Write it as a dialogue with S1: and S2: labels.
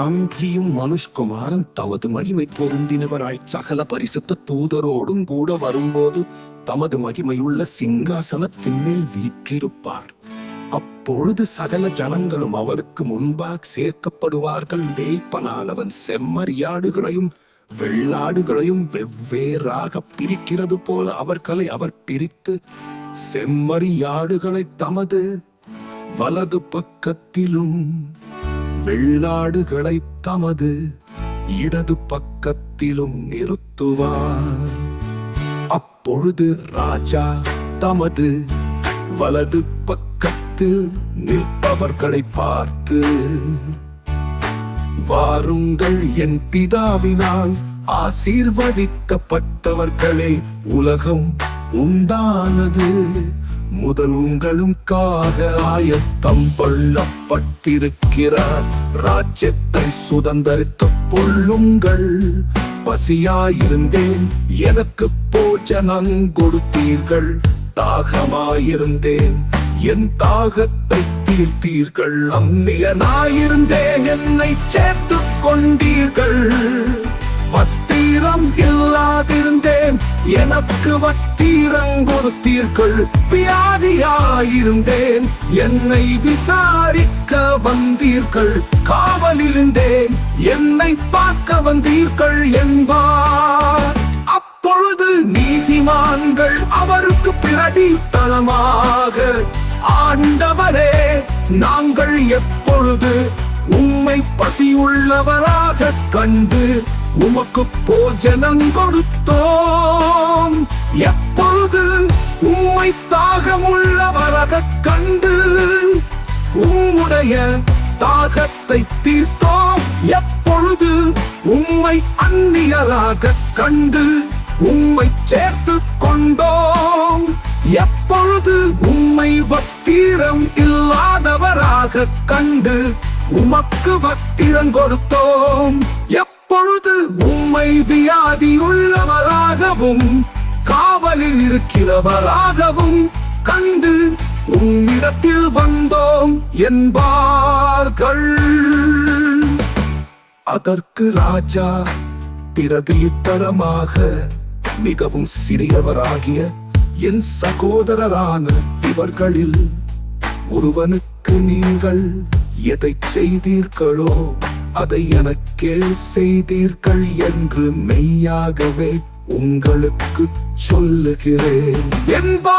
S1: அங்கியும் மனுஷ்குமாரன் தமது மகிமை பொருந்தினவராய் சகல பரிசுத்த தூதரோடும் கூட வரும்போது தமது மகிமையுள்ள சிங்காசனத்தின் மேல் வீற்றிருப்பார். அப்பொழுது சகல ஜனங்களும் அவருக்கு முன்பாக சேர்க்கப்படுவார்கள். மேய்ப்பனானவன் செம்மறியாடுகளையும் வெள்ளாடுகளையும் வெவ்வேறாக பிரிக்கிறது போல அவர்களை அவர் பிரித்து செம்மறியாடுகளை தமது வலது பக்கத்திலும் வெள்ளாடுகளை தமது இடது பக்கத்திலும் நிறுத்துவார். அப்பொழுது ராஜா தமது வலது பக்கத்தில் நிற்பவர்களை பார்த்து வாருங்கள் என் பிதாவினால் ஆசீர்வதிக்கப்பட்டவர்களே உலகம் உண்டானது. முதல் உங்களுக்காக ஆயத்தம் கொள்ளப்பட்டிருக்கிறார். ராஜ்யத்தை சுதந்தரித்துக் கொள்ளுங்கள். பசியாயிருந்தேன். எனக்கு போஜனம் கொடுத்தீர்கள். தாகமாயிருந்தேன். என் தாகத்தை தீர்த்தீர்கள். அந்நியனாயிருந்தேன். என்னை சேர்த்து கொண்டீர்கள். வஸ்திரம் இல்லாதிருந்தேன். எனக்கு வஸ்திரம் கொடுத்தீர்கள் வியாதியாயிருந்தேன். என்னை விசாரிக்க வந்தீர்கள் காவலிருந்தேன். என்னை பார்க்க வந்தீர்கள் என்பார். அப்பொழுது நீதிமான்கள் அவருக்கு பிரதி தளமாக ஆண்டவரே நாங்கள் எப்பொழுது உம்மை பசியுள்ளவராக கண்டு உமக்கு போஜனம் கொடுத்தோம். எப்பொழுது உம்மை தாகமுள்ளவராக கண்டு உம்முடைய தாகத்தை தீர்த்தோம். எப்பொழுது உம்மை அந்நியராக கண்டு உம்மை சேர்த்து கொண்டோம். எப்பொழுது உம்மை வஸ்திரம் இல்லாதவராக கண்டு உமக்கு வஸ்திரம் கொடுத்தோம். எப்பொழுது உம்மை வியாதி உள்ளவராகவும் காவலில் இருக்கிறவராகவும் கண்டு உம்மிடத்தில் வந்தோம் என்பார்கள். அதற்கு ராஜா பிரதியுத்தரமாக மிகவும் சிறியவராகிய என் சகோதரரான இவர்களில் ஒருவனுக்கு நீங்கள் எதை செய்தீர்களோ அதை எனக்கே செய்தீர்கள் என்று மெய்யாகவே உங்களுக்கு சொல்லுகிறேன். என்பா!